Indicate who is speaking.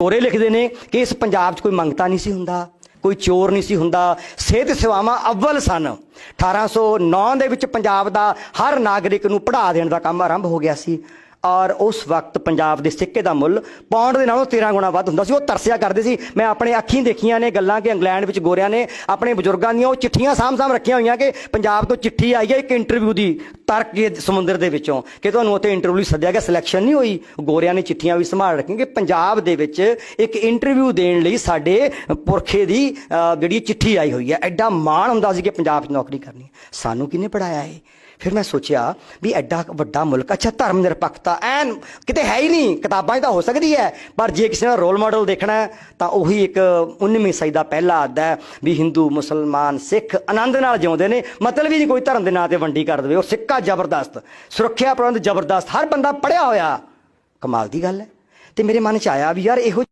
Speaker 1: ਹੋਰੇ ਲਿਖਦੇ ਨੇ ਕਿ ਇਸ ਪੰਜਾਬ 'ਚ ਕੋਈ ਮੰਗਤਾ ਨਹੀਂ ਸੀ ਹੁੰਦਾ, ਕੋਈ ਚੋਰ ਨਹੀਂ ਸੀ ਹੁੰਦਾ, ਸਿਹਤ ਸੇਵਾਵਾਂ ਅਵਲ ਸਨ। 1809 ਦੇ ਵਿੱਚ ਪੰਜਾਬ ਦਾ ਹਰ ਨਾਗਰਿਕ ਨੂੰ ਪੜ੍ਹਾ ਦੇਣ ਦਾ ਕੰਮ ਆਰੰਭ ਹੋ ਗਿਆ ਸੀ। ਔਰ ਉਸ ਵਕਤ ਪੰਜਾਬ ਦੇ ਸਿੱਕੇ ਦਾ ਮੁੱਲ ਪੌਂਡ ਦੇ ਨਾਲੋਂ 13 ਗੁਣਾ ਵੱਧ ਹੁੰਦਾ ਸੀ। ਉਹ ਤਰਸਿਆ ਕਰਦੇ ਸੀ। ਮੈਂ ਆਪਣੇ ਅੱਖੀਂ ਦੇਖੀਆਂ ਨੇ, ਗੱਲਾਂ ਕਿ ਇੰਗਲੈਂਡ ਵਿੱਚ ਗੋਰਿਆਂ ਨੇ ਆਪਣੇ ਬਜ਼ੁਰਗਾਂ ਦੀਆਂ ਉਹ ਚਿੱਠੀਆਂ ਸਾਂਭ-ਸਾਂਭ ਰੱਖੀਆਂ ਹੋਈਆਂ ਕਿ ਪੰਜਾਬ ਤੋਂ ਚਿੱਠੀ ਆਈ ਹੈ ਇੱਕ ਇੰਟਰਵਿਊ ਦੀ ਤਰਕ ਸਮੁੰਦਰ ਦੇ ਵਿੱਚੋਂ ਕਿ ਤੁਹਾਨੂੰ ਉੱਥੇ ਇੰਟਰਵਿਊ ਲਈ ਸੱਦਿਆ ਗਿਆ। ਸਿਲੈਕਸ਼ਨ ਨਹੀਂ ਹੋਈ। ਗੋਰਿਆਂ ਨੇ ਚਿੱਠੀਆਂ ਵੀ ਸੰਭਾਲ ਰੱਖੀਆਂ ਕਿ ਪੰਜਾਬ ਦੇ ਵਿੱਚ ਇੱਕ ਇੰਟਰਵਿਊ ਦੇਣ ਲਈ ਸਾਡੇ ਪੁਰਖੇ ਦੀ ਜਿਹੜੀ ਚਿੱਠੀ ਆਈ ਹੋਈ ਹੈ, ਐਡਾ ਮਾਣ ਹੁੰਦਾ ਸੀ ਕਿ ਪੰਜਾਬ 'ਚ ਨੌਕਰੀ ਕਰਨੀ ਸਾਨੂੰ ਕਿਹਨੇ ਪੜਾਇਆ ਹੈ ਫਿਰ ਮੈਂ ਸੋਚਿਆ ਵੀ ਐਡਾ ਵੱਡਾ ਮੁਲਕ, ਅੱਛਾ ਧਰਮ ਨਿਰਪੱਖਤਾ ਐਨ ਕਿਤੇ ਹੈ ਹੀ ਨਹੀਂ, ਕਿਤਾਬਾਂ 'ਚ ਤਾਂ ਹੋ ਸਕਦੀ ਹੈ। ਪਰ ਜੇ ਕਿਸੇ ਦਾ ਰੋਲ ਮਾਡਲ ਦੇਖਣਾ ਤਾਂ ਉਹੀ ਇੱਕ 19ਵੀਂ ਸਦੀ ਦਾ ਪਹਿਲਾ ਅੱਧ ਹੈ ਵੀ ਹਿੰਦੂ, ਮੁਸਲਮਾਨ, ਸਿੱਖ ਆਨੰਦ ਨਾਲ ਜਿਉਂਦੇ ਨੇ। ਮਤਲਬ ਹੀ ਨਹੀਂ ਕੋਈ ਧਰਮ ਦੇ ਨਾਂ ਤੇ ਵੰਡੀ ਕਰ ਦੇਵੇ। ਉਹ ਸਿੱਕਾ ਜ਼ਬਰਦਸਤ, ਸੁਰੱਖਿਆ ਪ੍ਰਬੰਧ ਜ਼ਬਰਦਸਤ, ਹਰ ਬੰਦਾ ਪੜਿਆ ਹੋਇਆ। ਕਮਾਲ ਦੀ ਗੱਲ ਹੈ। ਤੇ ਮੇਰੇ ਮਨ 'ਚ ਆਇਆ ਵੀ ਯਾਰ ਇਹੋ